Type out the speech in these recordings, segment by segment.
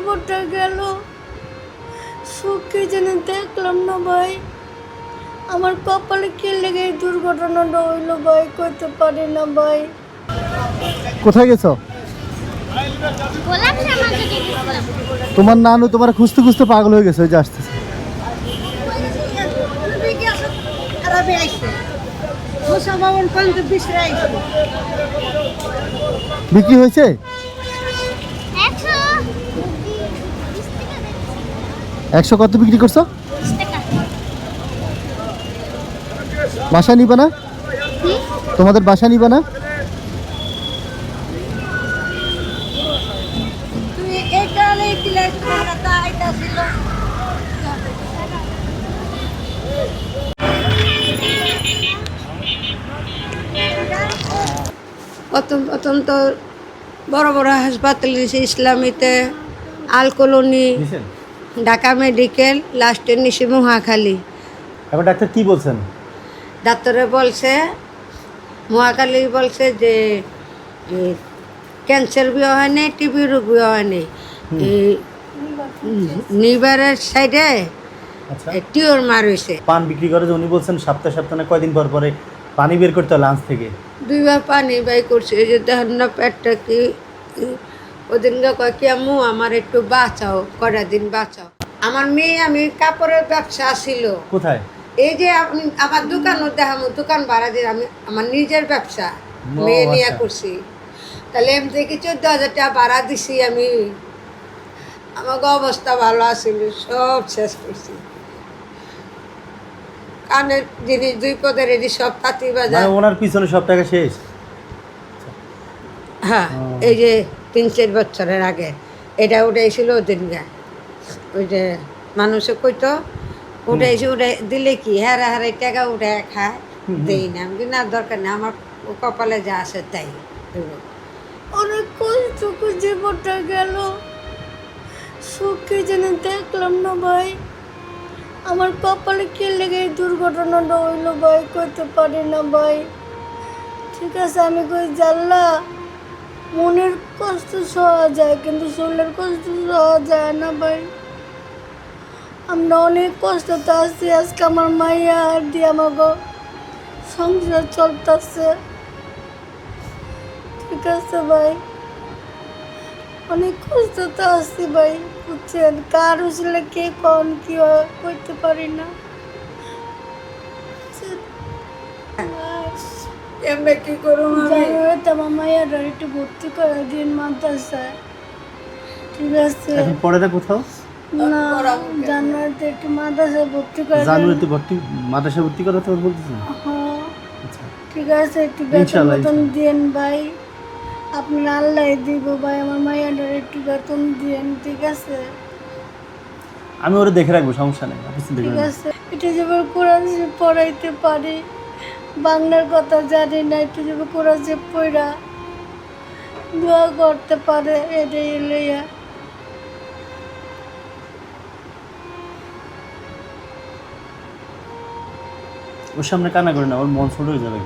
জীবনটা গেল। সুখে যেন দেখলাম না ভাই। আমার কপালে কি লেগে এই দুর্ঘটনাটা হইল ভাই করতে পারি না ভাই। কোথায় গেছো? তোমার নানু তোমার খুঁজতে খুঁজতে পাগল হয়ে গেছে ওই যে আসতেছে। বিক্রি হয়েছে? একশো কত বিক্রি করছ? বাসা নিবা না? তোমাদের বাসা নিবা না? প্রথম প্রথম তো বড় বড় হাসপাতাল ইসলামীতে আল কলোনি। ঢাকা মেডিকেল লাস্টের নিশি মহাখালী। এখন ডাক্তার কি বলছেন? ডাক্তারে বলছে মহাকালী বলছে যে ক্যান্সার বিয়ে হয়নি টিবি রোগ বিয়ে হয়নি। এই লিভারের সাইডে আচ্ছা। টিওর মার হয়েছে পান বিক্রি করে যে উনি বলছেন সপ্তাহে সপ্তাহে কয়দিন পর পরে পানি বের করতে হয় লাঞ্চ থেকে। দুইবার পানি বাই করছে এই যে দেখেন না পেটটা কি। ওদিনকে কয় কি আম্মু আমার একটু বাঁচাও কটা দিন বাঁচাও। আমার মেয়ে আমি কাপড়ের ব্যবসা ছিল। কোথায়? এই যে আপনি আমার দোকানও দেখামো দোকান ভাড়া দিয়ে আমি আমার নিজের ব্যবসা মেয়ে নিয়ে আচ্ছা। করছি। তাহলে এম থেকে চোদ্দ হাজার টাকা ভাড়া দিছি আমি? আমাকে অবস্থা ভালো আছিল সব শেষ করছি। কানের জিনিস দুই পদের এটি সব তাঁতি বাজার। মানে ওনার পিছনে সব টাকা শেষ? হ্যাঁ এই যে তিন চার বছরের আগে। এটা উঠেছিল ওদিন গা। ওই যে মানুষে কইতো, উঠাইছে উঠে দিলে কি? হারা হারাই টাকা উঠে খায়, দেই না। আমি না, দরকার নেই, আমার কপালে যা আছে তাই অনেক কষ্ট জীবনটা গেল। সুখে যেন দেখলাম না ভাই। আমার কপালে কি লেগে এই দুর্ঘটনাটা হইল ভাই করতে পারি না ভাই। ঠিক আছে, আমি কই জানলা মনের কষ্ট সহা যায় কিন্তু শরীরের কষ্ট সহা যায় না ভাই। আমরা অনেক কষ্টতে আছি, আজকে আমার মাইয়া আর দিয়ে আমাকে সংসার চলতেছে। ঠিক আছে ভাই। অনেক কষ্টতে আছি ভাই, বুঝছেন? কার হয়েছিল কে কন কি করতে পারি না। এমনি কি করুম আমি? তোমার মায়ের একটু ভর্তি করে দিন মাদ্রাসায়। ঠিক আছে? এখন পড়ে না কোথাও না জানুয়ারিতে একটু মাদ্রাসায় ভর্তি করে। জানুয়ারিতে ভর্তি মাদ্রাসা ভর্তি করা তো হ্যাঁ। আচ্ছা। ঠিক আছে একটু বেতন বেতন দিন ভাই। আপনি আল্লাহ দিব ভাই আমার মায়ের একটু বেতন দিন ঠিক আছে? আমি ওরা দেখে রাখব সমস্যা নেই আপনি চিন্তা ঠিক আছে। এটা যেভাবে কোরআন পড়াইতে পারি বাংলার কথা জানি না একটু কোরআন শরীফ পড়া দোয়া করতে পারে এটাই লইয়া। ওর সামনে কান্না করে না ওর মন ছোট হয়ে যাবে।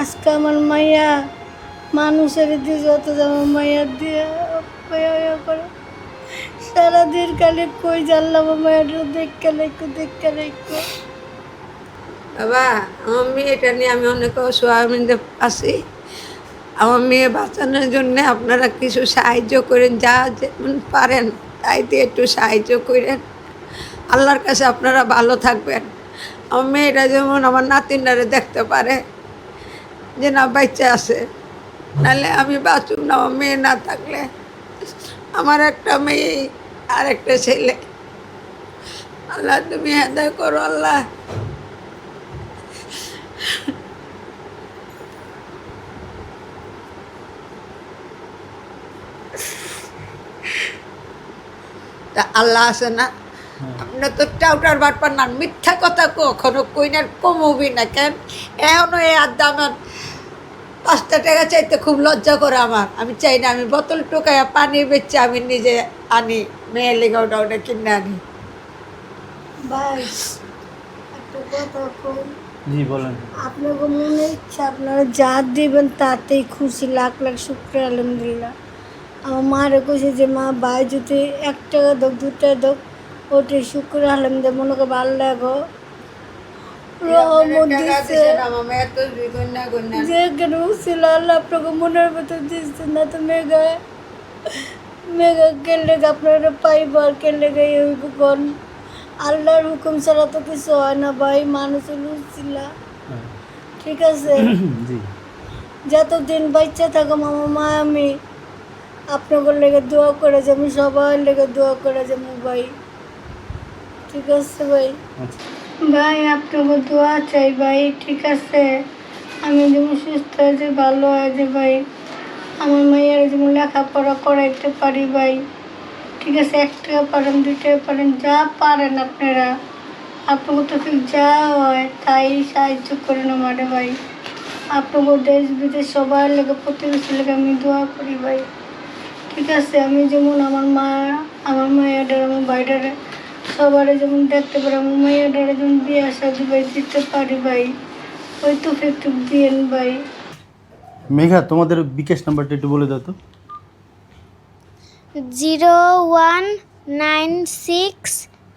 আজকে আমার মাইয়া মানুষের দিয়ে যত আমার মাইয়া দিয়ে করে। সারাদিন খালি কই জানলাম মায়ের দেখতে লেখো দেখতে লেখো। বাবা, আমার মেয়েটা নিয়ে আমি অনেক অসহায় আছি। আমার মেয়ে বাঁচানোর জন্য আপনারা কিছু সাহায্য করেন, যা যেমন পারেন তাই দিয়ে একটু সাহায্য করেন। আল্লাহর কাছে আপনারা ভালো থাকবেন। আমার মেয়েটা যেমন আমার নাতিনারে দেখতে পারে, যে না, বাচ্চা আছে। নাহলে আমি বাঁচুম না মেয়ে না থাকলে আমার একটা মেয়ে আর একটা ছেলে। আল্লাহ তুমি হেদায় করো আল্লাহ। তা আল্লাহ আছে না? আপনার তো টাউটার বাটপার না মিথ্যা কথা কখনো কইনার কমবি না কেন? এখনও এ আড্ডা আমার পাঁচটা টাকা চাইতে খুব লজ্জা করে আমার। আমি চাই না আমি বোতল টোকায় পানি বেচে আমি নিজে আনি মেয়ের লেগে ওটা ওটা কিনে আনি। জি বলেন। আপনাকে মনে ইচ্ছা আপনারা যা দিবেন তাতেই খুশি লাখ লাখ শুক্র আলহামদুলিল্লাহ। আমার মারে কইছে যে মা ভাই যদি এক টাকা দোক দু টাকা দোক ওটাই শুক্র আলহামদুলিল্লাহ মনে করে ভালো লাগো। রহমত যে কেন ছিল আল্লাহ আপনাকে মনের ভিতর দিচ্ছে না তো মেঘা মেঘা কেলে আপনারা পাইবার কেলে গাই হইব কোন আল্লাহর হুকুম ছাড়া তো কিছু হয় না ভাই মানুষের লুচছিল হ্যাঁ। ঠিক আছে? জি। যতদিন বাচ্চা থাকো মামা মা আমি আপনাদের লেগে দোয়া করে যাব সবার লেগে দোয়া করে যাব ভাই। ঠিক আছে ভাই? আচ্ছা। ভাই, আপনাকে দোয়া চাই ভাই, ঠিক আছে? আমি যেমন সুস্থ হয়েছে ভালো হয়েছে ভাই। আমার মেয়ের যেমন লেখাপড়া করাইতে পারি ভাই। ঠিক আছে, এক টাকা পারেন, দুই টাকা পারেন, যা পারেন আপনারা। আপনাকে তো ঠিক যা হয়, তাই সাহায্য করেন আমারে ভাই। আপনাকে দেশ বিদেশ সবার লেগে প্রতিবেশী লেগে আমি দোয়া করি ভাই। ঠিক আছে, আমি যেমন আমার মা, আমার মায়ের, আমার ভাইটার সবারে যেমন দেখতে পারি আমার মায়ের যেমন বিয়ে শাদি ভাই দিতে পারি ভাই। ওই তো একটু দিয়েন ভাই। মেঘা তোমাদের বিকাশ নাম্বারটা একটু বলে দাও তো। জিরো ওয়ান নাইন সিক্স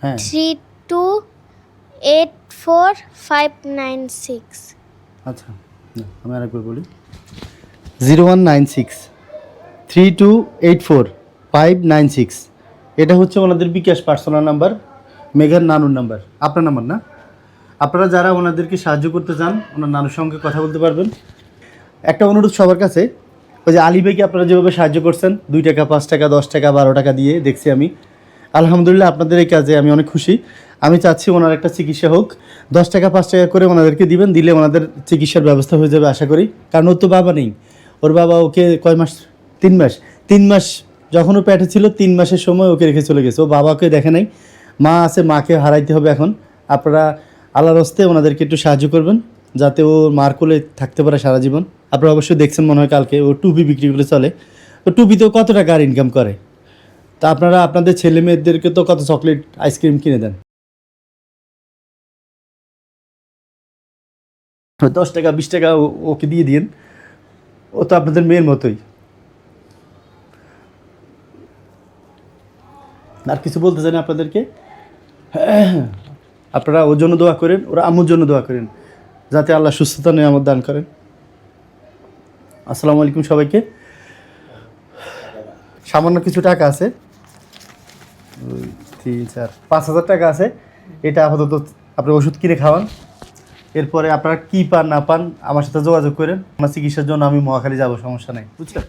হ্যাঁ। Three two eight four five nine six. আচ্ছা না, আমি আরেকবার বলি। Zero one nine six three two eight four five nine six. এটা হচ্ছে ওনাদের বিকাশ পার্সোনাল নাম্বার, মেঘার নানুর নাম্বার। আপনার নাম্বার না? আপনারা যারা ওনাদেরকে সাহায্য করতে চান, ওনার নানুর সঙ্গে কথা বলতে পারবেন। একটা অনুরোধ সবার কাছে, ওই যে আলী আপনারা যেভাবে সাহায্য করছেন, দুই টাকা, পাঁচ টাকা, দশ টাকা, বারো টাকা দিয়ে দেখছি আমি। আলহামদুলিল্লাহ আপনাদের এই কাজে আমি অনেক খুশি। আমি চাচ্ছি ওনার একটা চিকিৎসা হোক। দশ টাকা, পাঁচ টাকা করে ওনাদেরকে দিবেন, দিলে ওনাদের চিকিৎসার ব্যবস্থা হয়ে যাবে, আশা করি। কারণ ওর তো বাবা নেই। ওর বাবা ওকে কয় মাস? তিন মাস। তিন মাস যখন ও প্যাটে ছিল, তিন মাসের সময় ওকে রেখে চলে গেছে। ও বাবাকে দেখে নাই। মা আছে, মাকে হারাইতে হবে এখন। আপনারা আল্লাহর হস্তে ওনাদেরকে একটু সাহায্য করবেন, যাতে ও মার কোলে থাকতে পারে সারা জীবন। আপনারা অবশ্যই দেখছেন, মনে হয় কালকে ও টুপি বিক্রি করে চলে। তো টুপিতেও কত টাকা আর ইনকাম করে? তা আপনারা আপনাদের ছেলে মেয়েদেরকে তো কত চকলেট আইসক্রিম কিনে দেন? দশ টাকা, বিশ টাকা ওকে দিয়ে দিন ও তো আপনাদের মেয়ের মতোই। আর কিছু বলতে চান আপনাদেরকে? আপনারা ওর জন্য দোয়া করেন, ওরা আম্মুর জন্য দোয়া করেন, যাতে আল্লাহ সুস্থতা নিয়ে আমার দান করেন। আসসালামু আলাইকুম সবাইকে। সামান্য কিছু টাকা আছে। তিন, চার, পাঁচ হাজার টাকা আছে। এটা আপাতত আপনি ওষুধ কিনে খাওয়ান। এরপরে আপনারা কি পান, না পান, আমার সাথে যোগাযোগ করেন। আমার চিকিৎসার জন্য আমি মহাখালী যাব, সমস্যা নেই। বুঝলেন?